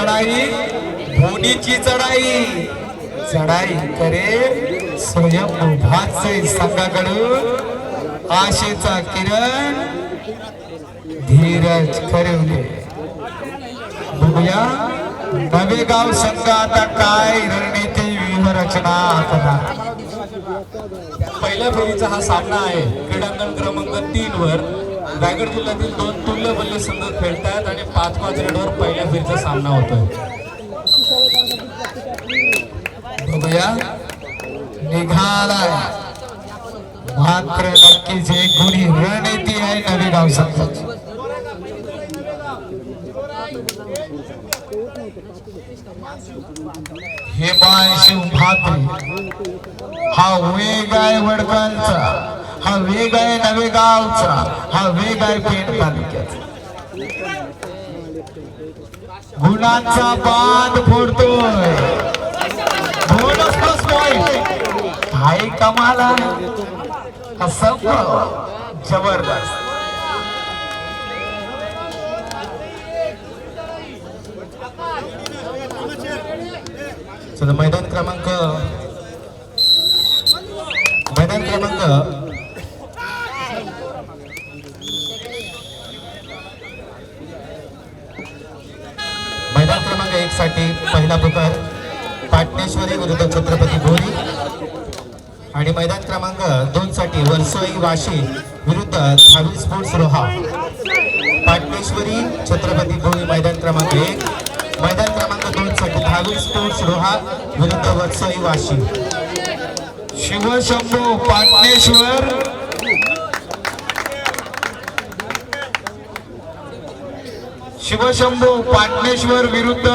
चढाई भोनीची चढाई. चढाई करे स्वयं उभाचे संघाकडून. आशेचा किरण धीरज खरेवले बघूया नवे गाव संघ आता काय रणनीती व्यूहरचना करणार. पहिल्या फेरीचा हा सामना आहे. क्रीडांगण क्रमांक तीन वर रायगड जिल्ह्यातील दोन तुल्य बल्ले संघ खेळतायत आणि पाच पाच रेडवर पहिल्या फेरीचा सामना होतोय. बघूया. निघालाय. मात्र नक्कीच एक गुणी रणनीती आहे नवी गाव संघाची शिव भाकरे. हा वेग आहे वडकांचा हा वेग आहे नवे गावचा हा वेग आहे पेण तालुक्याचा गुणांचा बांध फोडतोय. बोनस प्लस पॉइंट हाय कमाला असं जबरदस्त. मैदान क्रमांक पाटणेश्वरी विरुद्ध छत्रपती गोरी आणि मैदान क्रमांक दोन साठी वरसोई वाशी विरुद्ध धावी स्पोर्ट्स रोहा. पाटणेश्वरी छत्रपती गोरी मैदान क्रमांक एक. मैदान क्रमांक दोन साठी धावी स्पोर्ट्स रोहा विरुद्ध वरसोई वाशी. शिवशंभू पाटणेश्वर. शिवशंभू पाटणेश्वर विरुद्ध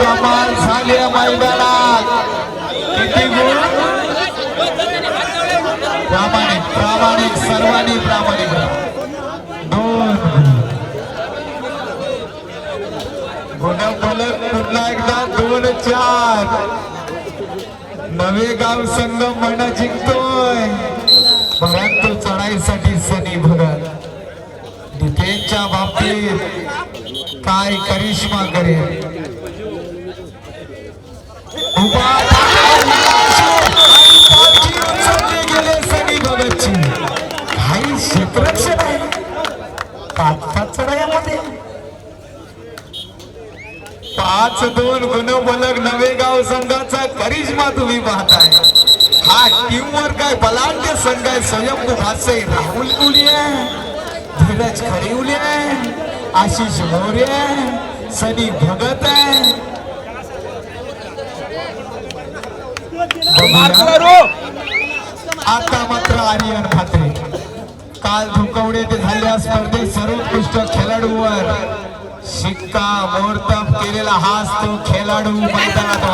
कमाल झाली मैदानात किती गुण प्रामाणिक प्रामाणिक सर्वांनी प्रामाणिक दोन पुन्हा एकदा दोन चार नवे गाव संघ म्हणा जिंकतोय. काही करिश्मा करे। पाच पाच चढायामध्ये पाच दोन गुणबलक नवे गाव संघाचा करिश्मा तुम्ही पाहताय। हा टीम वर काय बलाढ्य संघ आहे स्वयंभू भासे राहुल उलिये धीरज खरिवले आशिष मोरे सनी भगत. आता मात्र आर्यन खात्रे. काल धुकवडे ते झालेल्या स्पर्धेत सर्वोत्कृष्ट खेळाडूवर. शिक्का मोर्तब केलेला हाच तो खेळाडू मैदानात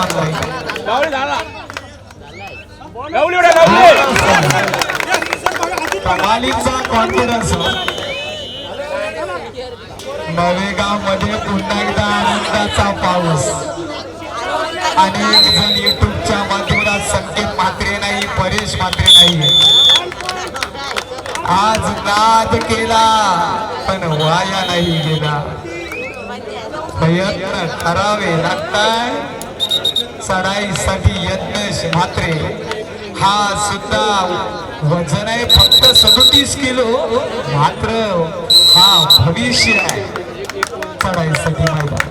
कमालीचा कॉन्फिडन्स नवेगावमध्ये पुन्हा एकदा आनंदाचा पाऊस. अनेक जण युट्यूबच्या माध्यमात संकेत मात्रे नाही परेश मात्रे नाही आज नाद केला पण वाया नाही गेला. प्रयत्न करावे लागताय. चढाईसाठी यज्ञेश म्हात्रे हा सुद्धा वजन आहे फक्त सदोतीस किलो मात्र हा भविष्य आहे. चढाईसाठी मैदान.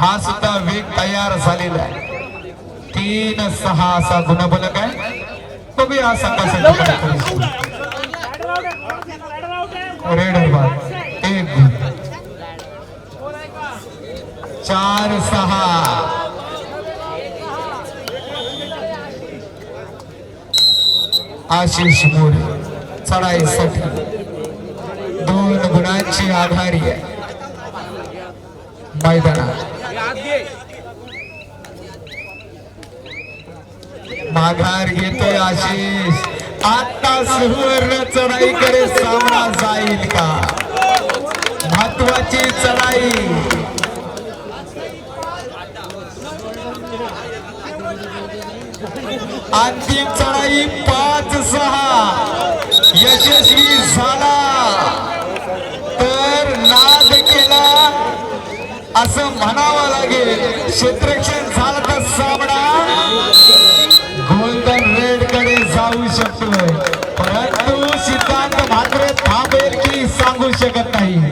हा सुद्धा वेग तयार झालेला आहे. तीन सहा असा गुणबलक आहे. बघूया हा संघासाठी काय परिस्थिती. एक चार सहा. आशिष मोरे चढाईसाठी. दोन गुणांची आभारी आहे. मैदानात. माघार घेतोय आशिष. आता सुवर्ण चढाईकडे सामना जाईल का? महत्वाची चढाई. अंतिम चढाई पाच सहा. यशस्वी झाला. असं म्हणावं लागेल. क्षेत्रक्षण झालं तर सामना. गोल्डन रेडकडे जाऊ शकतोय. परंतु सिद्धांत मात्र थांबेल की सांगू शकत नाही.